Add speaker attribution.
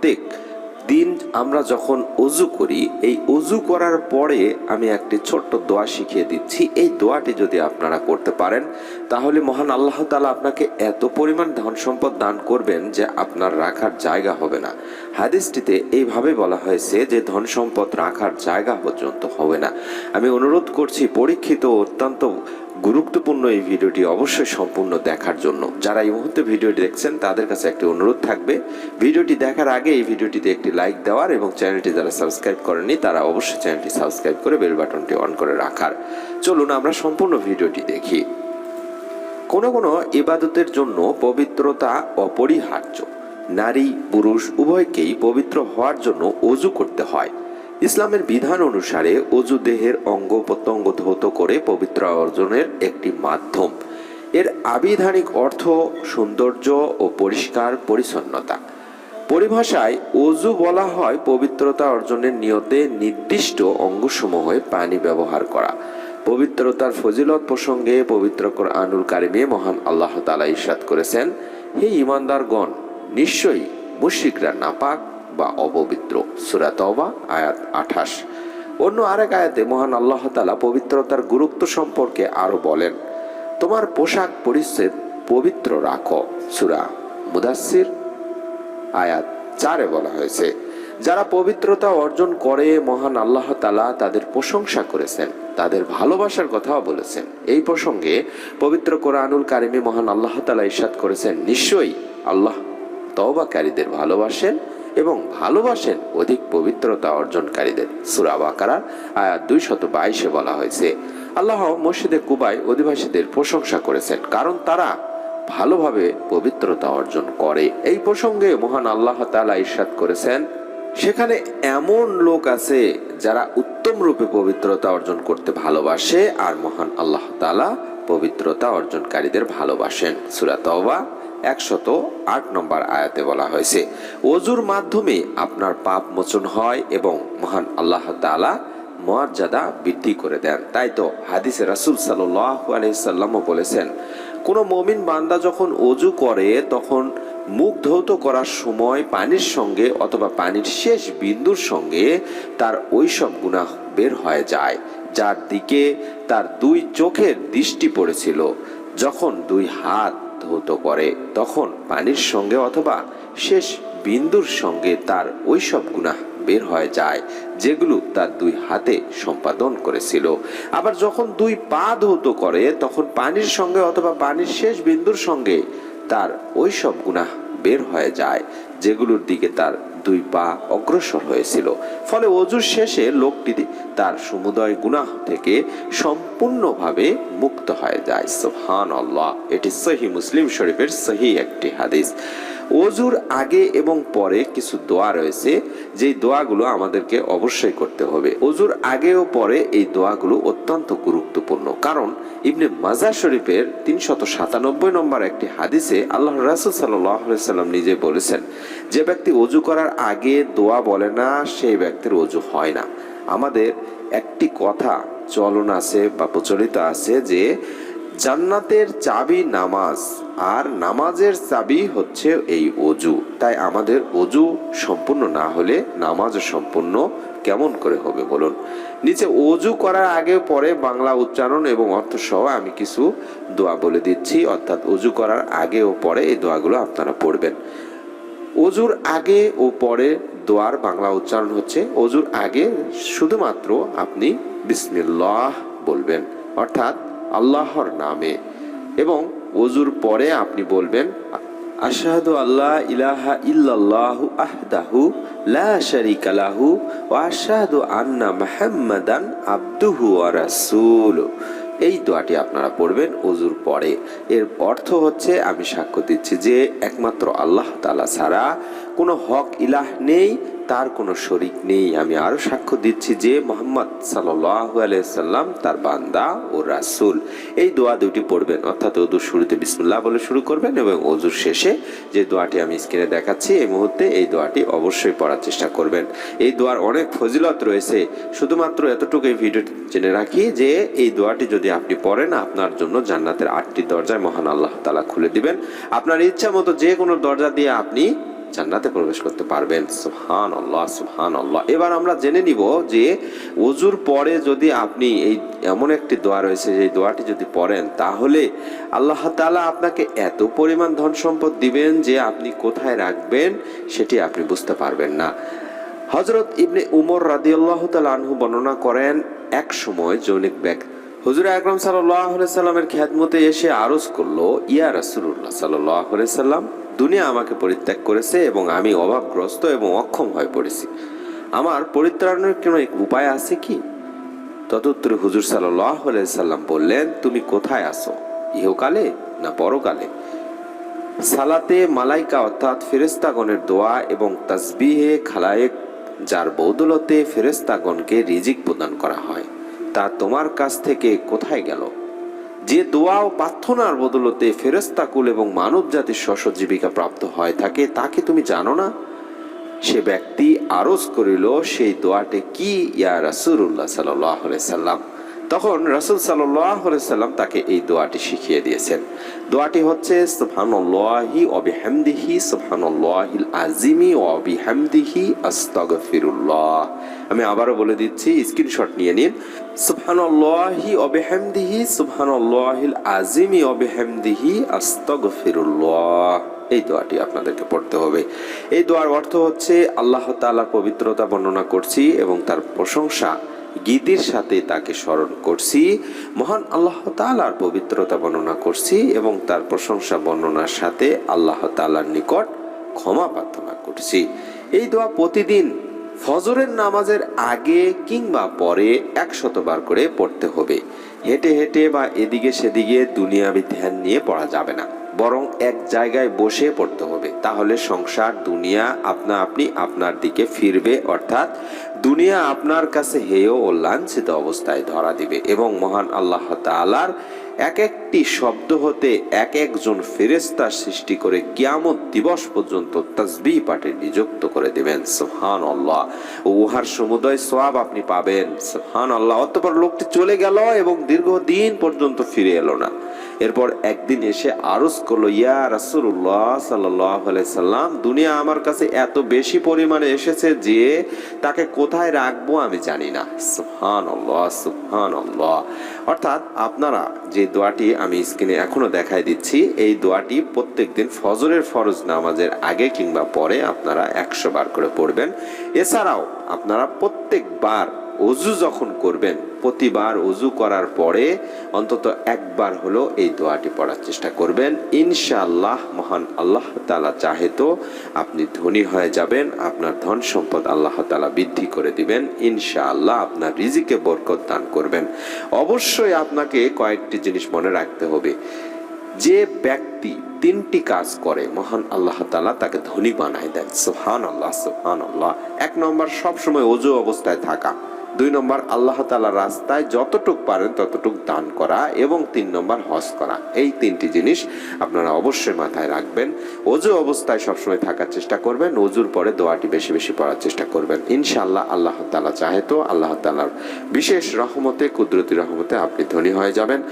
Speaker 1: প্রত্যেক দিন আমরা যখন অজু করি, এই অজু করার পরে আমি একটি ছোট্ট দোয়া শিখিয়ে দিচ্ছি। এই দোয়াটি যদি আপনারা করতে পারেন, তাহলে মহান আল্লাহ তালা আপনাকে এত পরিমাণ ধন সম্পদ দান করবেন যে আপনার রাখার জায়গা হবে না। হাদিসটিতে এইভাবে বলা হয়েছে যে ধন সম্পদ রাখার জায়গা পর্যন্ত হবে না। আমি অনুরোধ করছি, পরীক্ষিত অত্যন্ত গুরুত্বপূর্ণ এই ভিডিওটি অবশ্যই সম্পূর্ণ দেখার জন্য। যারা এই মুহূর্তে ভিডিওটি দেখছেন, তাদের কাছে একটি অনুরোধ থাকবে। ভিডিওটি দেখার আগে এই ভিডিওটিতে একটি লাইক দেওয়ার এবং চ্যানেলটি যারা সাবস্ক্রাইব করেননি, তারা অবশ্যই চ্যানেলটি সাবস্ক্রাইব করে বেল বাটনটি অন করে রাখার। চলুন আমরা সম্পূর্ণ ভিডিওটি দেখি। কোনো কোনো ইবাদতের জন্য পবিত্রতা অপরিহার্য। নারী, পুরুষ, উভয়কেই পবিত্র হওয়ার জন্য অজু করতে হয়। ইসলামের বিধান অনুসারে অজু দেহের অঙ্গ প্রত্যঙ্গ ধৌত করে পবিত্র অর্জনের একটি মাধ্যম। এর আবিধানিক অর্থ সৌন্দর্য ও পরিষ্কার পরিচ্ছন্নতা। পরিভাষায় অজু বলা হয় পবিত্রতা অর্জনের নিয়তে নির্দিষ্ট অঙ্গসমূহে পানি ব্যবহার করা। পবিত্রতার ফজিলত প্রসঙ্গে পবিত্র আনুল কারিমে মহান আল্লাহ তালা ইরশাদ করেছেন, হে ইমানদারগণ, নিশ্চয়ই মুশরিকরা নাপাক বা অপবিত্র। সুরা তওবা, আয়াত আঠাশ। অন্য আরেক আয়াতে মহান আল্লাহ তালা পবিত্রতার গুরুত্ব সম্পর্কে আরও বলেন, তোমার পোশাক পরিচ্ছেদ পবিত্র রাখো। সুরা মুদাসির আয়াত চারে বলা হয়েছে, যারা পবিত্রতা অর্জন করে, মহান আল্লাহ তালা তাদের প্রশংসা করেছেন, তাদের ভালোবাসার কথাও বলেছেন। এই প্রসঙ্গে পবিত্র কোরআনুল কারিমে মহান আল্লাহ তালা ইসাদ করেছেন, নিশ্চয়ই আল্লাহ তওবাকারীদের ভালোবাসেন এবং ভালোবাসেন অধিক পবিত্রতা অর্জনকারীদের। সুরা বাকারার আয়াত দুই শত বাইশে বলা হয়েছে, আল্লাহ মসজিদে কুবাই অধিবাসীদের প্রশংসা করেছেন, কারণ তারা ভালোভাবে পবিত্রতা অর্জন করে। এই প্রসঙ্গে মহান আল্লাহ তালা ইরশাদ করেছেন, সেখানে এমন লোক আছে যারা উত্তম রূপে পবিত্রতা অর্জন করতে ভালোবাসে, আর মহান আল্লাহ তালা পবিত্রতা অর্জনকারীদের ভালোবাসেন। সুরা তওবা একশত আট নম্বর আয়াতে বলা হয়েছে অজুর মাধ্যমে আপনার পাপ মোচন হয় এবং মহান আল্লাহ তালা মর্যাদা বৃদ্ধি করে দেন। তাই তো হাদিসে রাসুল আলহিসাল্লামও বলেছেন, কোনো মমিন বান্দা যখন অজু করে, তখন মুখ ধৌত করার সময় পানির সঙ্গে অথবা পানির শেষ বিন্দুর সঙ্গে তার ওইসব গুনাহ বের হয়ে যায়, যার দিকে তার দুই চোখের দৃষ্টি পড়েছিল, যখন দুই হাত ধৌত করে, তখন পানির সঙ্গে অথবা শেষ বিন্দুর সঙ্গে তার ওইসব গুনাহ বের হয়ে যায়, যেগুলো তার দুই হাতে সম্পাদন করেছিল। আবার যখন দুই পা ধৌত করে, তখন পানির সঙ্গে অথবা পানির শেষ বিন্দুর সঙ্গে তার ওই সব গুনাহ বের হয়ে যায়, যেগুলোর দিকে তার দুই পা অগ্রসর হয়েছিল। ফলে অজুর শেষে লোকটি তার সমুদয় গুনাহ থেকে সম্পূর্ণভাবে মুক্ত হয়ে যায়। সোহান আল্লাহ এটি সহি মুসলিম শরীফের সহি একটি হাদিস। অজুর আগে এবং পরে কিছু দোয়া রয়েছে। যেই দোয়াগুলো আমাদেরকে অবশ্যই করতে হবে। অজুর আগে ও পরে এই দোয়াগুলো অত্যন্ত গুরুত্বপূর্ণ। কারণ ইবনে মাজা শরীফের তিনশত সাতানব্বই নম্বর একটি হাদিসে আল্লাহ রাসুল সাল্লাহ সাল্লাম নিজে বলেছেন যে ব্যক্তি অজু করার আগে দোয়া বলে না, সেই ব্যক্তির অজু হয় না। আমাদের একটি কথা চলন আছে বা প্রচলিত আছে যে, জান্নাতের চাবি নামাজ আর নামাজের চাবি হচ্ছে এই অজু। তাই আমাদের অজু সম্পূর্ণ না হলে নামাজ সম্পূর্ণ কেমন করে হবে বলুন? নিচে অজু করার আগে, পরে বাংলা উচ্চারণ এবং অর্থ সহ আমি কিছু দোয়া বলে দিচ্ছি। অর্থাৎ অজু করার আগে ও পরে এই দোয়াগুলো আপনারা পড়বেন। অজুর আগে ও পরে দোয়ার বাংলা উচ্চারণ হচ্ছে অজুর আগে শুধুমাত্র আপনি বিসমিল্লাহ বলবেন, অর্থাৎ আল্লাহর নামে। এবং অজুর পরে আপনি বলবেন, আশাহাদু আল্লাহ ইলাহা ইল্লাল্লাহু আহদাহু লা শারিকা লাহু ওয়া আশহাদু আন্না মুহাম্মাদান আবদুহু ওয়া রাসূলুহু। এই দোয়াটি আপনারা পড়বেন অজুর পরে। এর অর্থ হচ্ছে, আমি সাক্ষ্য দিচ্ছি যে, একমাত্র আল্লাহ তালা ছাড়া কোনো হক ইলাহ নেই, তার কোনো শরিক নেই। আমি আরও সাক্ষ্য দিচ্ছি যে মোহাম্মদ সাল্লাহ আলাইসাল্লাম তার বান্দা ও রাসুল। এই দোয়া দুটি পড়বেন, অর্থাৎ অজুর শুরুতে বিসমুল্লাহ বলে শুরু করবেন এবং অজুর শেষে যে দোয়াটি আমি স্ক্রিনে দেখাচ্ছি, এই মুহূর্তে এই দোয়াটি অবশ্যই পড়ার চেষ্টা করবেন। এই দোয়ার অনেক ফজিলত রয়েছে। শুধুমাত্র এতটুকু এই ভিডিওটি জেনে রাখি যে, এই দোয়াটি যদি আপনি পড়েন, আপনার জন্য জান্নাতের আটটি দরজায় মহান আল্লাহ তালা খুলে দিবেন। আপনার ইচ্ছা মতো যে কোনো দরজা দিয়ে আপনি জান্নাতে প্রবেশ করতে পারবেন। সুহান আল্লাহ সুহান আল্লাহ এবার আমরা জেনে নিব যে অজুর পরে যদি আপনি এই এমন একটি দোয়া রয়েছে, যে দোয়াটি যদি পড়েন, তাহলে আল্লাহ তাআলা আপনাকে এত পরিমাণ ধন সম্পদ দিবেন যে আপনি কোথায় রাখবেন, সেটি আপনি বুঝতে পারবেন না। হজরত ইবনে উমর রাদিয়াল্লাহু তাআলা আনহু বর্ণনা করেন, এক সময় জৌনিক ব্যাগ হুজুর আকরাম সাল্লামের খেদমতে এসে আরজ করল, ইয়া সাল্লাল্লাহু সাল্লাম, দুনিয়া আমাকে পরিত্যাগ করেছে এবং আমি অভাবগ্রস্ত এবং অক্ষম হয়ে পড়েছি। আমার পরিত্রাণের কোনো উপায় আছে কি? তদুত্তরে হুজুর সাল্লাম বললেন, তুমি কোথায় আসো ইহকালে না পরকালে? সালাতে মালাইকা অর্থাৎ ফেরেস্তাগণের দোয়া এবং তাসবিহে খালায়েক, যার বৌদলতে ফেরেস্তাগণকে রিজিক প্রদান করা হয়। তা তোমার কাছ থেকে কোথায় গেল? যে দোয়া ও প্রার্থনার বদলতে ফেরেস্তাকুল এবং মানব জাতির শস্য জীবিকা প্রাপ্ত হয় থাকে তাকে তুমি জানো না? সে ব্যক্তি আরজ করিল, সেই দোয়াটে কি ইয়া রাসুল্লাহ সাল্লাম? তখন রাসুল সাল্লাহ সাল্লাম তাকে এই দোয়াটি শিখিয়ে দিয়েছেন। দোয়াটি হচ্ছে, সুবহানাল্লাহি ওয়া বিহামদিহি, সুবহানাল্লাহিল আযিমি ওয়া বিহামদিহি আস্তাগফিরুল্লাহ। আমি আবারও বলে দিচ্ছি, স্ক্রিনশট নিয়ে নিন। সুবহানাল্লাহি ওয়া বিহামদিহি, সুবহানাল্লাহিল আযিমি ওয়া বিহামদিহি আস্তাগফিরুল্লাহ। এই দোয়াটি আপনাদেরকে পড়তে হবে। এই দোয়ার অর্থ হচ্ছে, আল্লাহ তাআলার পবিত্রতা বর্ণনা করছি এবং তার প্রশংসা গীতির সাথে তাকে স্মরণ করছি, মহান আল্লাহ তাআলার পবিত্রতা বর্ণনা করছি এবং তার প্রশংসা বর্ণনার সাথে আল্লাহ তাআলার নিকট ক্ষমা প্রার্থনা করছি। এই দোয়া প্রতিদিন ফজরের নামাজের আগে কিংবা পরে একশতবার করে পড়তে হবে। হেঁটে হেঁটে বা এদিকে সেদিকে দুনিয়াবি ধ্যান নিয়ে পড়া যাবে না। বরং এক জায়গায় বসে পড়তে হবে। তাহলে সংসার, দুনিয়া আপনা আপনি আপনার দিকে ফিরবে, অর্থাৎ দুনিয়া আপনার কাছে হেয় ও লাঞ্ছিত অবস্থায় ধরা দিবে এবং মহান আল্লাহ তাআলার এক একটি শব্দ হতে এক একজন ফেরেস্তা সৃষ্টি করে কিয়ামত দিবস পর্যন্ত তাসবি পাঠে নিযুক্ত করে দেবেন। সুহান আল্লাহ উহার সমুদয় সোয়াব আপনি পাবেন। সুহান আল্লাহ অতপর লোকটি চলে গেল এবং দীর্ঘদিন পর্যন্ত ফিরে এলো না। এরপর একদিন এসে আরজ করল, ইয়া রাসূলুল্লাহ সাল্লাল্লাহু আলাইহি সাল্লাম, দুনিয়া আমার কাছে এত বেশি পরিমাণে এসেছে যে তাকে কোথায় রাখব আমি জানি না। সুবহানাল্লাহ সুবহানাল্লাহ। অর্থাৎ আপনারা যে দোয়াটি আমি স্ক্রিনে এখনও দেখাই দিচ্ছি, এই দোয়াটি প্রত্যেক দিন ফজরের ফরজ নামাজের আগে কিংবা পরে আপনারা একশো বার করে পড়বেন। এছাড়াও আপনারা প্রত্যেকবার অজু যখন করবেন, প্রতিবার অজু করার পরে অন্তত একবার হলো এই দোয়াটি পড়ার চেষ্টা করবেন। ইনশাআল্লাহ, মহান আল্লাহ তালা চাহে তো আপনি ধনী হয়ে যাবেন, আপনার ধন সম্পদ আল্লাহ তালা বৃদ্ধি করে দিবেন, ইনশাআল্লাহ আপনার রিজিকে বরকত দান করবেন। অবশ্যই আপনাকে কয়েকটি জিনিস মনে রাখতে হবে। যে ব্যক্তি তিনটি কাজ করে, মহান আল্লাহ তালা তাকে ধনী বানায় দেন। সুহান আল্লাহ সুহান আল্লাহ এক নম্বর, সবসময় অজু অবস্থায় থাকা। দুই নম্বর, আল্লাহ তালা রাস্তায় যতটুক পারেন ততটুক দান করা এবং তিন নম্বর, হজ করা। এই তিনটি জিনিস আপনারা অবশ্যই মাথায় রাখবেন। অজু অবস্থায় সবসময় থাকার চেষ্টা করবেন। অজুর পরে দোয়াটি বেশি বেশি পড়ার চেষ্টা করবেন। ইনশাল্লাহ আল্লাহ তালা চাহে তো আল্লাহ তালার বিশেষ রহমতে, কুদরতি রহমতে আপনি ধনী হয়ে যাবেন।